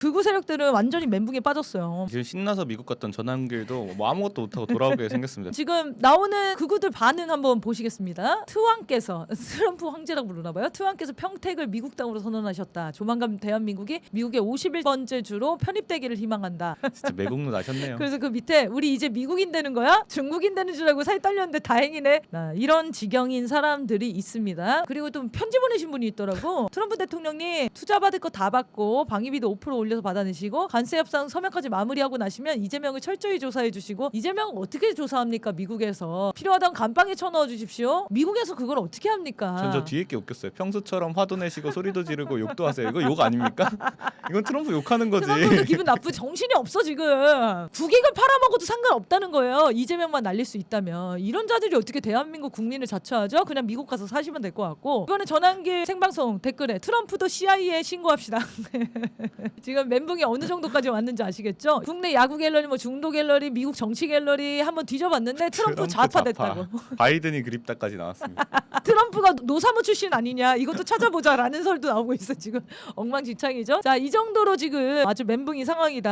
극우 세력들은 완전히 멘붕에 빠졌어요. 지금 신나서 미국 갔던 전환길도 뭐 아무것도 못하고 돌아오게 생겼습니다. 지금 나오는 극우들 반응 한번 보시겠습니다. 트왕께서 트럼프 황제라고 부르나 봐요. 트왕께서 평택을 미국 땅으로 선언하셨다. 조만간 대한민국이 미국의 51번째 주로 편입되기를 희망한다. 진짜 매국노 나셨네요. 그래서 그 밑에 우리 이제 미국인 되는 거야? 중국인 되는 줄 알고 살이 떨렸는데 다행이네. 아, 이런 지경인 사람들이 있습니다. 그리고 또 편지 보내신 분이 있더라고. 트럼프 대통령님 투자 받을 거 다 받고 방위비도 5% 올려 서 받아내시고 관세 협상 서명까지 마무리하고 나시면 이재명을 철저히 조사해 주시고 이재명 어떻게 조사합니까? 미국에서 필요하다면 감방에 쳐넣어 주십시오. 미국에서 그걸 어떻게 합니까? 전 저 뒤에 게 웃겼어요. 평소처럼 화도 내시고 소리도 지르고 욕도 하세요. 이거 욕 아닙니까? 이건 트럼프 욕하는 거지. 트럼프도 기분 나쁘 정신이 없어 지금 국익을 팔아먹어도 상관없다는 거예요 이재명만 날릴 수 있다면 이런 자들이 어떻게 대한민국 국민을 자처하죠 그냥 미국 가서 사시면 될 것 같고 이번에 전환길 생방송 댓글에 트럼프도 CIA에 신고합시다 지금 멘붕이 어느 정도까지 왔는지 아시겠죠? 국내 야구 갤러리 뭐 중도 갤러리 미국 정치 갤러리 한번 뒤져봤는데 트럼프 좌파 됐다고. 바이든이 그립다까지 나왔습니다. 트럼프가 노사모 출신 아니냐? 이것도 찾아보자라는 설도 나오고 있어 지금. 엉망진창이죠? 자 이 정도로 지금 아주 멘붕이 상황이다